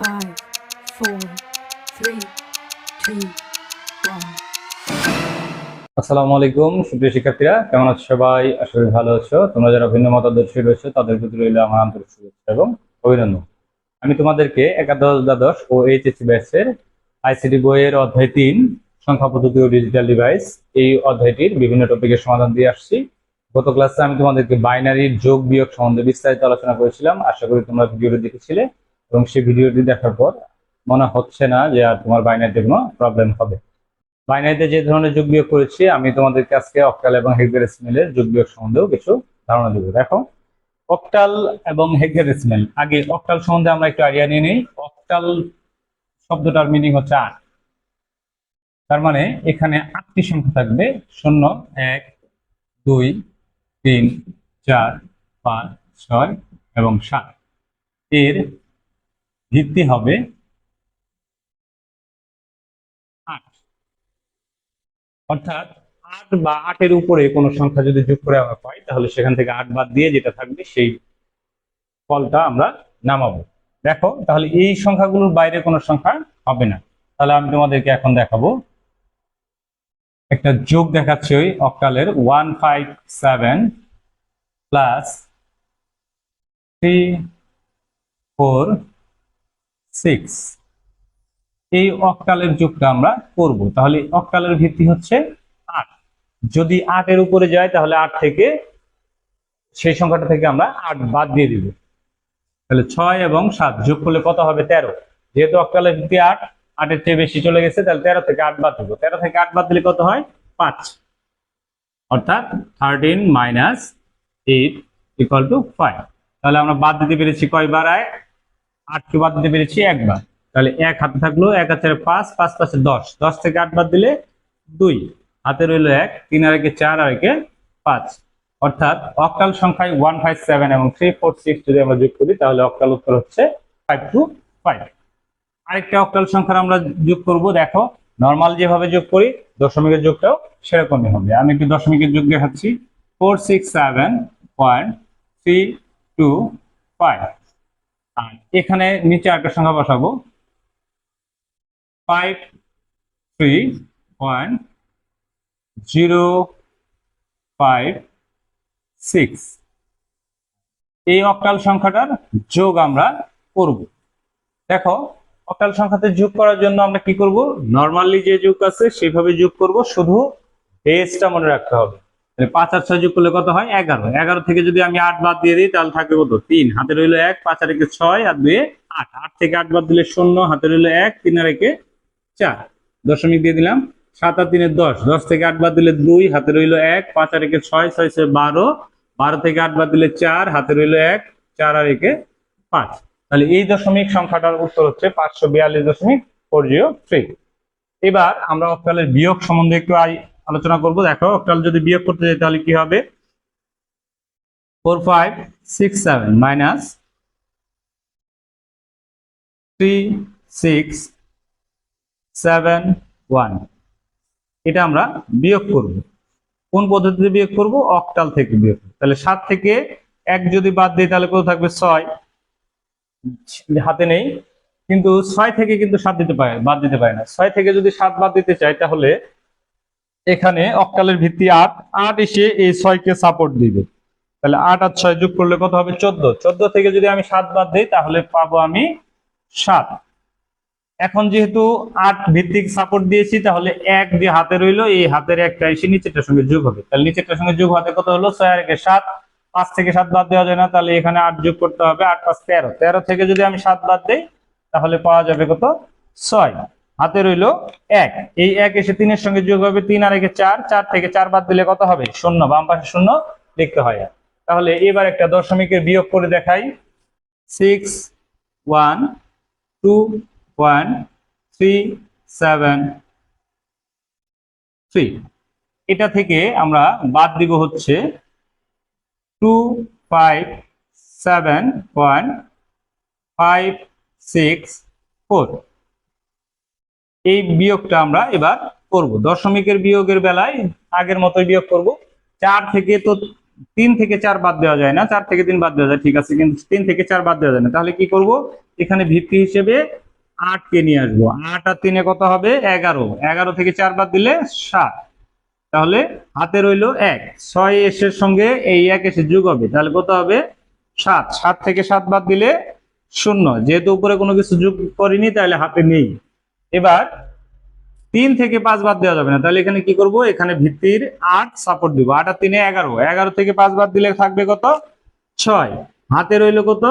five, four, three, two, one. আসসালামু আলাইকুম সুপ্রিয় শিক্ষার্থীরা কেমন আছো সবাই? করি ভালো আছো। তোমরা যারা ভিন্ন মতাদর্শী রয়েছে তাদের প্রতি রইল আমার আন্তরিক শুভেচ্ছা এবং অভিনন্দন। আমি তোমাদেরকে একাদশ দ্বাদশ ও এইচএসসি ব্যাচের আইসিটি বইয়ের অধ্যায় তিন সংখ্যা পদ্ধতি ও ডিজিটাল ডিভাইস এই অধ্যায়টির বিভিন্ন টপিকের সমাধান দিয়ে আসছি। গত ক্লাসে আমি তোমাদেরকে বাইনারির যোগ বিয়োগ সম্বন্ধে বিস্তারিত আলোচনা করেছিলাম। আশা করি তোমরা ভিডিওটি দেখেছিলে। এবং সেই ভিডিওটি দেখার পর মনে হচ্ছে না যে আর তোমার বাইনারিতে কোনো প্রবলেম হবে। বাইনারিতে যে ধরনের যোগ বিয়োগ করেছি, আমি তোমাদেরকে আজকে অক্টাল এবং হেক্সাডেসিমেলের যোগ বিয়োগ সম্বন্ধেও কিছু ধারণা দেবো। দেখো অক্টাল এবং হেক্সাডেসিমেল আগে অক্টাল সম্বন্ধে আমরা একটু আইডিয়া নিয়ে নিই। অক্টাল শব্দটার মিনিং হচ্ছে আট। তার মানে এখানে আটটি সংখ্যা থাকবে। শূন্য, এক, দুই, তিন, চার, পাঁচ, ছয় এবং সাত। এর ভিত্তি হবে। আট। অর্থাৎ আট বা আটের উপরে কোনো সংখ্যা যদি যোগ করে আমরা পাই, তাহলে সেখান থেকে আট বাদ দিয়ে যেটা থাকবে সেই ফলটা আমরা নামাবো। দেখো, তাহলে এই সংখ্যাগুলোর বাইরে কোনো সংখ্যা হবে না। তাহলে আমি তোমাদেরকে এখন দেখাবো। একটা যোগ দেখাচ্ছি ওই অক্টালের one five seven plus three four six. এই অক্টালের যোগটা আমরা করব। তাহলে অক্টালের ভিত্তি হচ্ছে আট। যদি আটের উপরে যায়, তাহলে আট থেকে সেই সংখ্যাটা থেকে আমরা আট বাদ দিয়ে দিব। তাহলে ছয় এবং সাত যোগ করলে কত হবে? তেরো। যেহেতু অক্টালের ভিত্তি আট, আটের চেয়ে বেশি চলে গেছে, তাহলে তেরো থেকে আট বাদ দিব। তেরো থেকে আট বাদ দিলে কত হয়? পাঁচ। অর্থাৎ thirteen minus eight equal to five তাহলে আমরা বাদ দিতে পেরেছি কয়বার আয়? আটকে বাদ দিতে পেরেছি একবার। তাহলে এক হাতে থাকল, এক হাতে পাঁচ পাঁচ পাঁচে দশ। দশ থেকে আট বাদ দিলে দুই। হাতে রইল এক, তিন আর একে চার, আর একে পাঁচ। অর্থাৎ অক্টাল সংখ্যায় ওয়ান ফাইভ সেভেন এবং থ্রি ফোর সিক্স যদি আমরা যোগ করি, তাহলে অক্টাল উত্তর হচ্ছে ফাইভ টু ফাইভ আরেকটা অক্টাল সংখ্যার আমরা যোগ করব, দেখো নর্মাল যেভাবে যোগ করি, দশমিকের যোগটাও সেরকমই হবে। আমি একটু দশমিকের যোগ দেখাচ্ছি। Four six seven point three two five আর এখানে নিচে একটা সংখ্যা বসাবো। Five three point zero five six এই অক্টাল সংখ্যাটার যোগ আমরা করব। দেখো, অক্টাল সংখ্যাতে যোগ করার জন্য আমরা কি করব? নর্মালি যে যোগ আছে, সেভাবে যোগ করব। শুধু বেসটা মনে রাখতে হবে। পাঁচ আর ছয় যোগ করলে কত হয়? এগারো। এগারো থেকে যদি আমি আট বাদ দিয়ে দিই, তাহলে থাকবে কত? তিন। হাতে রইল এক, পাঁচ আর একে ছয় আর দুয়ে আট। আট থেকে আট বাদ দিলে শূন্য, হাতে রইল এক, তিন আর একে চার। দশমিক দিয়ে দিলাম। সাত আর তিনে দশ। দশ থেকে আট বাদ দিলে দুই, হাতে রইল এক, পাঁচ আর একে ছয় ছয় ছয় বারো। বারো থেকে আট বাদ দিলে চার, হাতে রইল এক, চার আর একে পাঁচ। তাহলে এই দশমিক সংখ্যাটার উত্তর হচ্ছে পাঁচশো বিয়াল্লিশ দশমিক ফোর জিরো থ্রি। এবার আমরা অক্টালের বিয়োগ সম্বন্ধে একটু আলোচনা করব। দেখো অক্টাল যদি বিয়োগ করতে যাই, তাহলে কি হবে? Four five six seven minus three six seven one এটা আমরা বিয়োগ করব। কোন পদ্ধতিতে বিয়োগ করব? অক্টাল থেকে বিয়োগ। তাহলে সাত থেকে এক যদি বাদ দিই, তাহলে কত থাকবে? ছয়। হাতে নেই। কিন্তু ছয় থেকে কিন্তু সাত দিতে পারে, বাদ দিতে পারে না। ছয় থেকে যদি সাত বাদ দিতে চাই, তাহলে এখানে অক্টালের ভিত্তি আট আট এসে এই ছয়কে সাপোর্ট দিবে। তাহলে আট আর ছয় যোগ করলে কত হবে? চোদ্দ। চোদ্দ থেকে যদি আমি সাত বাদ দিই, তাহলে পাবো আমি সাত। এখন যেহেতু আট ভিত্তিক সাপোর্ট দিয়েছি, তাহলে এক যে হাতে রইল, এই হাতের একটা এসে নিচেরটার সঙ্গে যোগ হবে। তাহলে নিচেরটার সঙ্গে যোগ হাতে কত হলো? ছয় আর একে সাত। পাঁচ থেকে সাত বাদ দেওয়া যায় না, তাহলে এখানে আট যোগ করতে হবে। আট পাঁচ তেরো। তেরো থেকে যদি আমি সাত বাদ দিই, তাহলে পাওয়া যাবে কত? ছয়। হাতে রইল এক। এই এক এসে তিনের সঙ্গে যোগ হবে তিন, আর একে চার। চার থেকে চার বাদ দিলে কত হবে? শূন্য। বাম পাশে শূন্য লিখতে হয়। তাহলে এবার একটা দশমিকের বিয়োগ করে দেখাই। Six one two one three seven three এটা থেকে আমরা বাদ দিব হচ্ছে two five seven one five six four এই বিয়োগটা আমরা এবার করব। দশমিকের বিয়োগের বেলায় আগের মতোই বিয়োগ করব। চার থেকে তো তিন থেকে চার বাদ দেওয়া যায় না। চার থেকে তিন বাদ দেওয়া যায়, ঠিক আছে, কিন্তু তিন থেকে চার বাদ দেওয়া যায় না। তাহলে কি করব? এখানে ভিত্তি হিসেবে আটকে নিয়ে আসব। আট আর তিনে কত হবে? এগারো। এগারো থেকে চার বাদ দিলে সাত। তাহলে হাতে রইল এক। ছয় এসের সঙ্গে এই এক এসে যুগ হবে। তাহলে কত হবে? সাত। সাত থেকে সাত বাদ দিলে শূন্য। যেহেতু উপরে কোনো কিছু যোগ করিনি, তাহলে হাতে নেই। এবার তিন থেকে পাঁচ বাদ দেওয়া যাবে না। তাহলে এখানে কি করব? এখানে ভিত্তির আট সাপোর্ট দিব। আট আর তিনে এগারো। এগারো থেকে পাঁচ বাদ দিলে থাকবে কত? ছয়। হাতে রইল কত?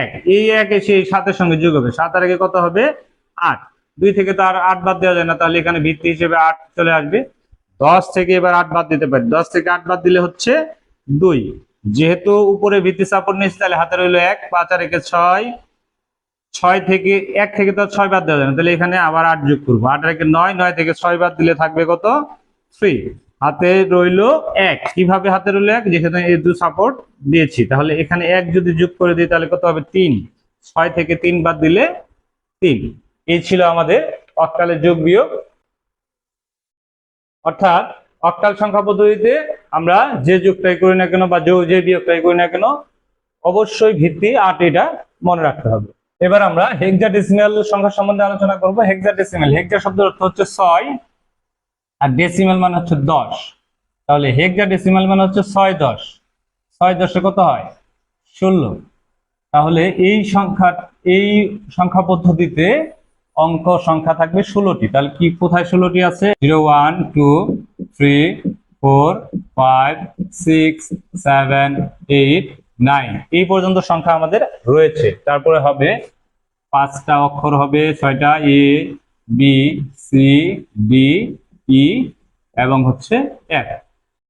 এক। এই এক এসে এই সাতের সঙ্গে যোগ হবে। সাত আর আগে কত হবে? আট। দুই থেকে তো আর আট বাদ দেওয়া যায় না। তাহলে এখানে ভিত্তি হিসেবে আট চলে আসবে। দশ থেকে এবার আট বাদ দিতে পারি। দশ থেকে আট বাদ দিলে হচ্ছে দুই। যেহেতু উপরে ভিত্তি সাপোর্ট নিয়েছে, তাহলে হাতে রইল এক। পাঁচ আর একে ছয়। ছয় থেকে, এক থেকে তো ছয় বাদ দেওয়া যায় না। তাহলে এখানে আবার আট যোগ করব। আট রেখে নয় নয় থেকে ছয় বাদ দিলে থাকবে কত? থ্রি হাতে রইল এক। কীভাবে হাতে রইল এক? যেখানে এই দু সাপোর্ট দিয়েছি। তাহলে এখানে এক যদি যোগ করে দিই, তাহলে কত হবে? তিন। ছয় থেকে তিন বাদ দিলে তিন। এই ছিল আমাদের অকালের যোগ বিয়োগ। অর্থাৎ অক্টাল সংখ্যা পদ্ধতিতে আমরা যে যোগটাই করি না কেন বা যে বিয়োগটাই করি না কেন, অবশ্যই ভিত্তি আট এটা মনে রাখতে হবে। এবার আমরা হেক্সাডেসিমাল সংখ্যা সম্বন্ধে আলোচনা করব। হেক্সাডেসিমাল হেক্সা শব্দের অর্থ হচ্ছে ছয় আর ডেসিমাল মানে হচ্ছে দশ। তাহলে হেক্সাডেসিমাল মানে হচ্ছে ছয় দশ। ছয় দশে কত হয়? ষোলো। তাহলে এই সংখ্যা এই সংখ্যা পদ্ধতিতে অঙ্ক সংখ্যা থাকবে ষোলোটি। তাহলে কি, কোথায় ষোলোটি আছে? Zero, one, two, three, four, five, six, seven, eight nine এই পর্যন্ত সংখ্যা আমাদের রয়েছে। তারপরে হবে পাঁচটা অক্ষর হবে, ছয়টা A B C D E এবং হচ্ছে এক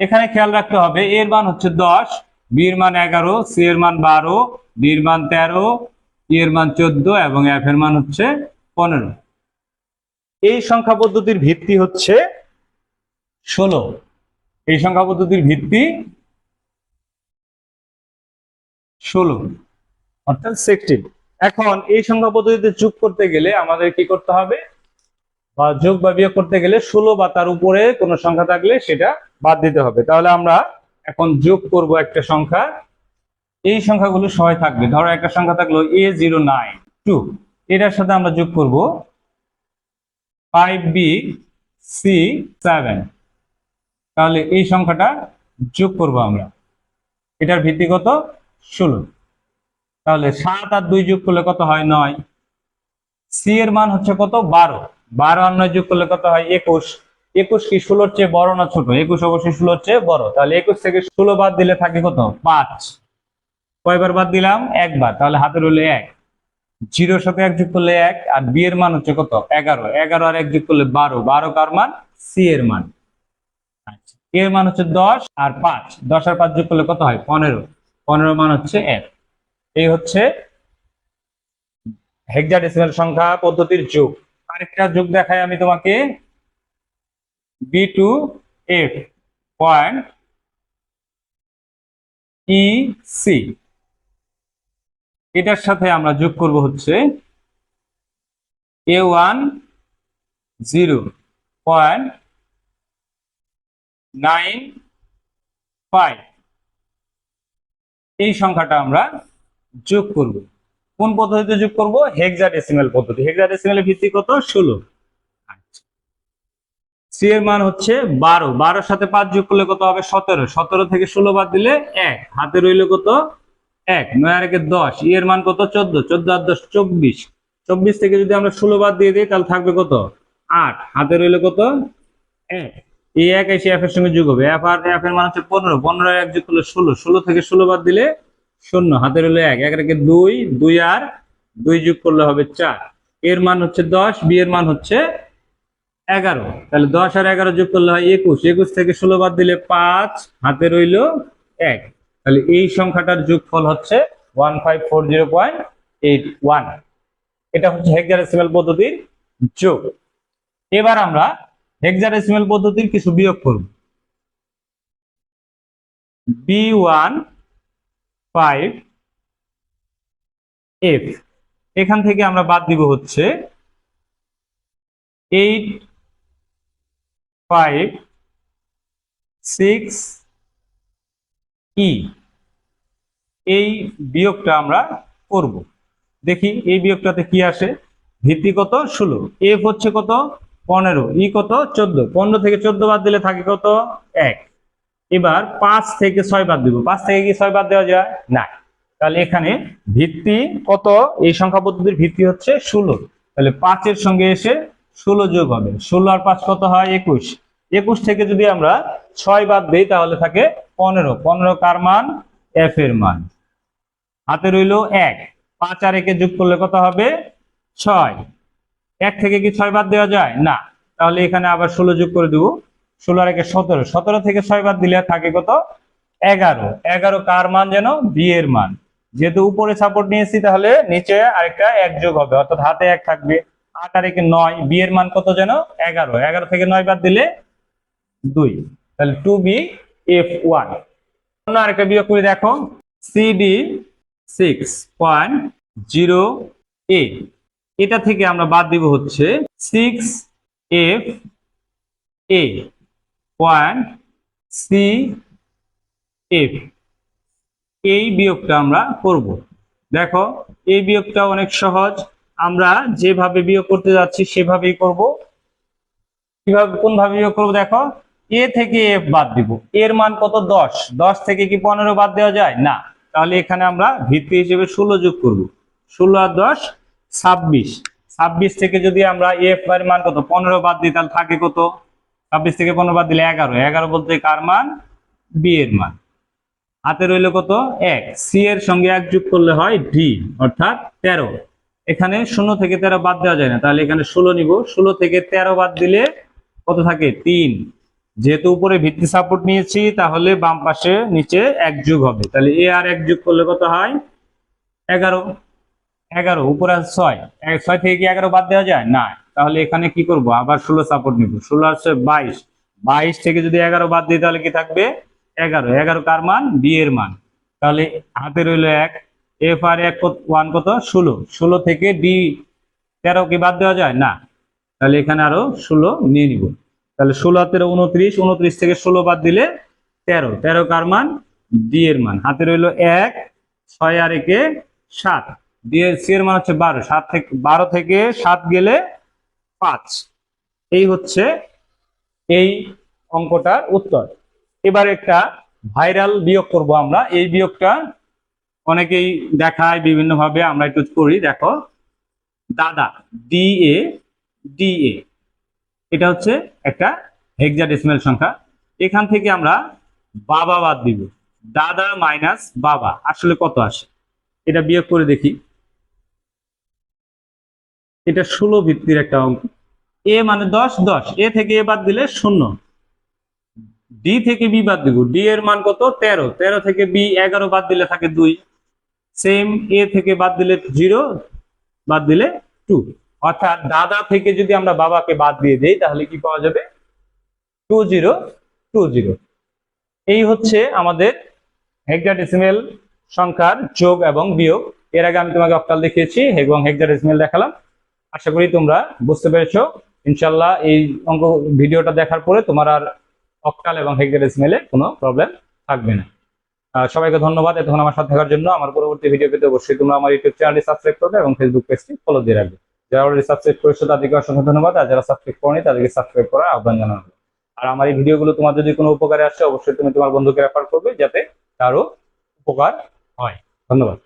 এখানে খেয়াল রাখতে হবে এর মান হচ্ছে দশ বির মান এগারো সি এর মান বারো ডি এর মান তেরো ই এর মান চোদ্দ এবং এফ এর মান হচ্ছে পনেরো। এই সংখ্যা পদ্ধতির ভিত্তি হচ্ছে ষোলো। এই সংখ্যা পদ্ধতির ভিত্তি ষোলো। অর্থাৎ সিক্সটিন এখন এই সংখ্যা পদ্ধতিতে যোগ করতে গেলে আমাদের কি করতে হবে? বা যোগ বা বিয়োগ করতে গেলে ষোলো বা তার উপরে কোনো সংখ্যা থাকলে সেটা বাদ দিতে হবে। তাহলে আমরা এখন যোগ করব একটা সংখ্যা। এই সংখ্যাগুলো সবাই থাকবে। ধরো একটা সংখ্যা থাকল এ জিরো নাইন টু এটার সাথে আমরা যোগ করব ফাইভ বি সি সেভেন তাহলে এই সংখ্যাটা যোগ করব আমরা। এটার ভিত্তি কত? ষোলো তাহলে সাত আর দুই যোগ করলে কত হয় নয়? সি এর মান হচ্ছে কত? বারো। বারো আর নয় যোগ করলে কত হয়? একুশ। একুশ কি ষোলোর চেয়ে বড় না ছোট? একুশ অবশ্যই ষোলোর চেয়ে বড়। তাহলে একুশ থেকে ষোলো বাদ দিলে থাকে কত? পাঁচ। কয়বার বাদ দিলাম? একবার। তাহলে হাতে রইল এক। জিরোর সাথে এক যোগ করলে এক। আর বি এর মান হচ্ছে কত? এগারো। এগারো আর এক যোগ করলে বারো। বারো কার মান? সি এর মান। আচ্ছা। এর মান হচ্ছে দশ আর পাঁচ। দশ আর পাঁচ যোগ করলে কত হয়? পনেরো। পনেরো মান হচ্ছে এক এই হচ্ছে হেক্সাডেসিমাল সংখ্যা পদ্ধতির যোগ। আরেকটা যোগ দেখাই আমি তোমাকে। B two F point E C এটার সাথে আমরা যোগ করব হচ্ছে A one zero point nine five এই সংখ্যাটা আমরা যোগ করব। কোন পদ্ধতিতে যোগ করব? হেক্সাডেসিমাল পদ্ধতি। হেক্সাডেসিমালের ভিত্তি কত? ষোলো। সি এর মান হচ্ছে বারো। বারোর সাথে পাঁচ যোগ করলে কত হবে? সতেরো। সতেরো থেকে ষোলো বাদ দিলে এক। হাতে রইল কত? এক। নয় আর দশ। ই এর মান কত? চোদ্দ। চোদ্দ আর দশ, চব্বিশ। চব্বিশ থেকে যদি আমরা ষোলো বাদ দিয়ে দিই, তাহলে থাকবে কত? আট। হাতে রইল কত? এক। এই এক এসে এফ এর সঙ্গে যোগ হবে। এফ আর এফ এর মান হচ্ছে পনেরো। পনেরো এক যোগ করলে ষোলো। ষোলো থেকে ষোলো বাদ দিলে শূন্য। হাতে রইল এক। এক রেখে দুই দুই আর, দুই যোগ করলে হবে চার। এর মান হচ্ছে দশ বি এর মান হচ্ছে এগারো। তাহলে দশ আর এগারো যোগ করলে হয় একুশ। একুশ থেকে ষোলো বাদ দিলে পাঁচ হাতে রইল এক। তাহলে এই সংখ্যাটার যোগফল হচ্ছে one five four zero point eight one. এটা হচ্ছে হেক্সাডেসিমাল পদ্ধতির যোগ। এবার আমরা হেক্সাডেসিমাল পদ্ধতির কিছু বিয়োগ করব। বি ওয়ান ফাইভ এফ এখান থেকে আমরা বাদ দিব হচ্ছে এইট ফাইভ সিক্স ই এই বিয়োগটা আমরা করব। দেখি এই বিয়োগটাতে কি আসে? ভিত্তি কত? ষোলো। এফ হচ্ছে কত? পনেরো। ই কত? চোদ্দ। পনেরো থেকে চোদ্দ বাদ দিলে থাকে কত? এক। এবার পাঁচ থেকে ছয় বাদ দিব। পাঁচ থেকে কি ছয় বাদ দেওয়া যায়? না তাহলে এখানে ভিত্তি কত? এই সংখ্যা পদ্ধতির ভিত্তি হচ্ছে ষোলো। তাহলে পাঁচের সঙ্গে এসে ষোলো যোগ হবে। ষোলো আর পাঁচ কত হয়? একুশ। একুশ থেকে যদি আমরা ছয় বাদ দিই, তাহলে থাকে পনেরো। পনেরো কার মান? এফ এর মান। হাতে রইল এক। পাঁচ আর একে যোগ করলে কত হবে? ছয়। এক থেকে কি ছয় বাদ দেওয়া যায়? না। তাহলে এখানে আবার ষোলো যোগ করে দেবো। ষোলো আর একে সতেরো। সতেরো থেকে ছয় বাদ দিলে থাকে কত? এগারো। এগারো কার মান যেন? বি এর মান। যেহেতু উপরে সাপোর্ট নিয়েছি, তাহলে নিচে আরেকটা এক যোগ হবে। অর্থাৎ হাতে এক থাকবে। আট আর একে নয় বি এর মান কত যেন? এগারো। এগারো থেকে নয় বাদ দিলে দুই। তাহলে টু বি এফ ওয়ান অন্য আরেকটা বিয়োগ করে দেখো। CD six point zero eight এটা থেকে আমরা বাদ দিব হচ্ছে six F A point C F এই বিয়োগটা আমরা করব। দেখো, এই বিয়োগটা অনেক সহজ। আমরা যেভাবে বিয়োগ করতে যাচ্ছি সেভাবেই করব। কীভাবে কোন ভাবে বিয়োগ করব দেখো এ থেকে এফ বাদ দিব। এর মান কত? দশ। দশ থেকে কি পনেরো বাদ দেওয়া যায়? না। তাহলে এখানে আমরা ভিত্তি হিসেবে ষোলো যোগ করব। ষোলো আর দশ ছাব্বিশ। ছাব্বিশ থেকে যদি আমরা এফ এর মান কত? পনেরো বাদ দিই, তাহলে থাকে কত? ছাব্বিশ থেকে পনেরো বাদ দিলে এগারো। এগারো বলতে কার মান? বি এর মান। হাতে রইল কত? এক। সি এর সঙ্গে এক যোগ করলে হয় ডি অর্থাৎ তেরো। এখানে শূন্য থেকে তেরো বাদ দেওয়া যায় না। তাহলে এখানে ষোলো নিব। ষোলো থেকে তেরো বাদ দিলে কত থাকে? তিন। যেহেতু উপরে ভিত্তি সাপোর্ট নিয়েছি, তাহলে বাম পাশে নিচে এক যুগ হবে। তাহলে এ আর এক যুগ করলে কত হয়? এগারো। এগারো, উপরে আছে ছয়। ছয় থেকে কি এগারো বাদ দেওয়া যায়? না। তাহলে এখানে কি করব? আবার ষোলো সাপোর্ট নিব। ষোলো আছে বাইশ। বাইশ থেকে যদি এগারো বাদ দিই, তাহলে কি থাকবে? এগারো। এগারো কার মান? বি এর মান। তাহলে হাতে রইল এক। এফ আর এক ওয়ান কত? ষোলো। ষোলো থেকে ডি তেরো কি বাদ দেওয়া যায়? না। তাহলে এখানে আরও ষোলো নিয়ে নিব। তাহলে ষোলো আর তেরো উনত্রিশ। উনত্রিশ থেকে ষোলো বাদ দিলে তেরো। তেরো কার মান? ডি এর মান। হাতে রইল এক, ছয় আর একে সাত। এর সি এর মান হচ্ছে বারো। সাত থেকে, বারো থেকে সাত গেলে পাঁচ। এই হচ্ছে এই অঙ্কটার উত্তর। এবার একটা ভাইরাল বিয়োগ করব আমরা। এই বিয়োগটা অনেকেই দেখায় বিভিন্ন ভাবে আমরা একটু করি। দেখো, দাদা, ডি এ ডি এ। এটা হচ্ছে একটা হেক্সাডেসিমাল সংখ্যা। এখান থেকে আমরা বাবা বাদ দিব। দাদা মাইনাস বাবা। আসলে কত আসে? এটা বিয়োগ করে দেখি। এটা ষোলো ভিত্তির একটা অঙ্ক। এ মানে দশ দশ। এ থেকে এ বাদ দিলে শূন্য। ডি থেকে বি বাদ দিব। ডি এর মান কত? তেরো। তেরো থেকে বি এগারো বাদ দিলে থাকে দুই। সেম এ থেকে বাদ দিলে জিরো বাদ দিলে টু অর্থাৎ দাদা থেকে যদি আমরা বাবাকে বাদ দিয়ে দেই, তাহলে কি পাওয়া যাবে? টু জিরো টু জিরো এই হচ্ছে আমাদের হেক্সাডেসিমেল সংখ্যার যোগ এবং বিয়োগ। এর আগে আমি তোমাকে অক্টাল দেখিয়েছি, এবং হেক্সাডেসিমেল দেখালাম। আশা করি তোমরা বুঝতে পেরেছ। ইনশাল্লাহ এই অঙ্ক ভিডিওটা দেখার পরে তোমার আর অক্টাল এবং হেক্সাডেসিমেলে কোনো প্রবলেম থাকবে না। সবাইকে ধন্যবাদ এতক্ষণ আমার সাথে থাকার জন্য। আমার পরবর্তী ভিডিও পেতে অবশ্যই তোমরা আমার ইউটিউব চ্যানেলটি সাবস্ক্রাইব করবে এবং ফেসবুক পেজটি ফলো দিয়ে রাখবে। যারা অলরেডি সাবস্ক্রাইব করেছ, তাদেরকে অসংখ্য ধন্যবাদ। আর যারা সাবস্ক্রাইব করেনি, তাদেরকে সাবস্ক্রাইব করার আহ্বান জানানো। আর আমার এই ভিডিওগুলো তোমার যদি কোনো উপকারে আসে, অবশ্যই তুমি তোমার বন্ধুকে রেফার করবে, যাতে তারও উপকার হয়। ধন্যবাদ।